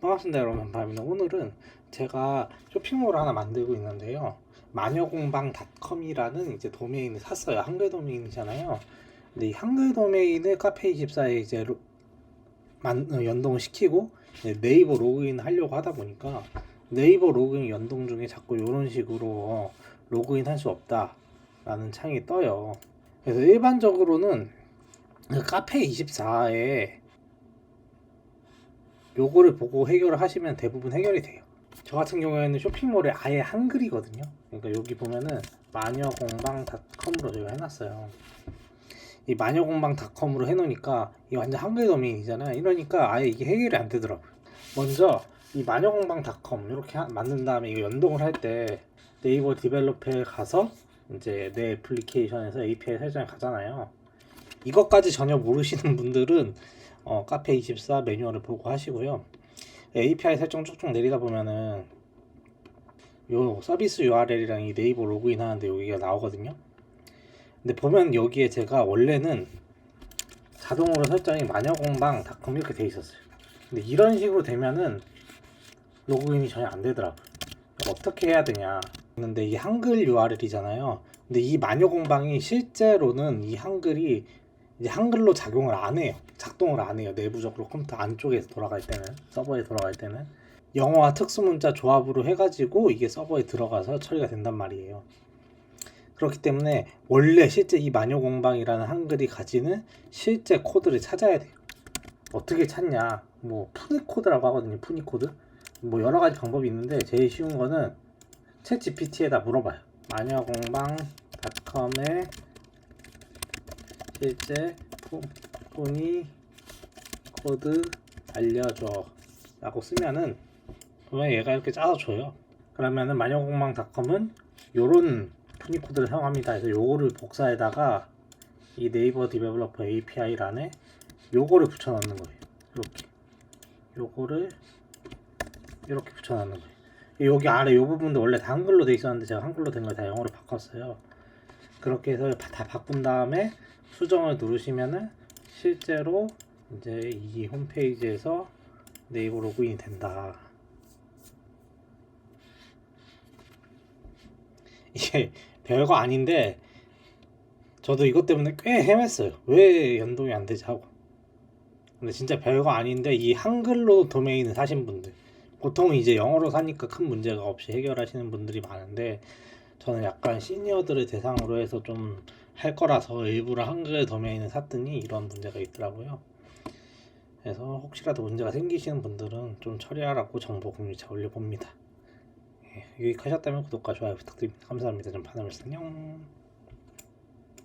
반갑습니다 여러분. 반갑습니다. 오늘은 제가 쇼핑몰을 하나 만들고 있는데요. 마녀공방닷컴이라는 이제 도메인을 샀어요. 한글 도메인이잖아요. 근데 이 한글 도메인을 카페24에 이제 로- 만, 어, 연동을 시키고 이제 네이버 로그인 하려고 하다 보니까 네이버 로그인 연동 중에 자꾸 이런 식으로 어, 로그인 할 수 없다 라는 창이 떠요. 그래서 일반적으로는 그 카페24에 요거를 보고 해결을 하시면 대부분 해결이 돼요. 저 같은 경우에는 쇼핑몰에 아예 한글이거든요. 그러니까 여기 보면은 마녀공방닷컴으로 제가 해놨어요. 이 마녀공방닷컴으로 해놓으니까 이 완전 한글 도메인이잖아요. 이러니까 아예 이게 해결이 안 되더라고요. 먼저 이 마녀공방닷컴 이렇게 하- 만든 다음에 이거 연동을 할 때 네이버 디벨로퍼에 가서 이제 내 애플리케이션에서 API 설정에 가잖아요. 이것까지 전혀 모르시는 분들은 어, 카페24 매뉴얼을 보고 하시고요. API 설정 쭉쭉 내리다 보면은 요 서비스 URL이랑 이 네이버 로그인 하는데 여기가 나오거든요. 근데 보면 여기에 제가 원래는 자동으로 설정이 마녀공방닷컴 이렇게 돼 있었어요. 근데 이런 식으로 되면은 로그인이 전혀 안 되더라고요. 어떻게 해야 되냐. 근데 이 한글 URL이잖아요. 근데 이 마녀공방이 실제로는 이 한글이 이제 한글로 작용을 안 해요. 작동을 안 해요. 내부적으로 컴퓨터 안쪽에서 돌아갈 때는 서버에 돌아갈 때는 영어와 특수문자 조합으로 해가지고 이게 서버에 들어가서 처리가 된단 말이에요. 그렇기 때문에 원래 실제 이 마녀공방이라는 한글이 가지는 실제 코드를 찾아야 돼요. 어떻게 찾냐? 뭐 푸니 코드라고 하거든요. 푸니 코드. 뭐 여러 가지 방법이 있는데 제일 쉬운 거는 챗 GPT에다 물어봐요. 마녀공방닷컴에 실제 푸- 푸니 코드 알려줘 라고 쓰면은 보면 얘가 이렇게 짜서 줘요. 그러면은 마녀공방닷컴은 요런 푸니 코드를 사용합니다. 그래서 요거를 복사에다가 이 네이버 디벨로퍼 API란에 요거를 붙여 넣는 거예요. 이렇게. 요거를 이렇게 붙여 넣는 거예요. 여기 아래 요 부분도 원래 다 한글로 돼 있었는데 제가 한글로 된 걸 다 영어로 바꿨어요 그렇게 해서 다- 다 바꾼 다음에 수정을 누르시면은 실제로 이제 이 홈페이지에서 네이버 로그인이 된다. 이게 별거 아닌데 저도 이것 때문에 꽤 헤맸어요. 왜 연동이 안 되지 하고. 근데 진짜 별거 아닌데 이 한글로 도메인을 사신 분들 보통 이제 영어로 사니까 큰 문제가 없이 해결하시는 분들이 많은데 저는 약간 시니어들을 대상으로 해서 좀 할 거라서 일부러 한글 도메인을 샀더니 이런 문제가 있더라고요. 그래서 혹시라도 문제가 생기시는 분들은 좀 처리하라고 정보 공유차 올려봅니다. 예, 유익하셨다면 구독과 좋아요 부탁드립니다. 감사합니다. 전 파나멜스 안녕.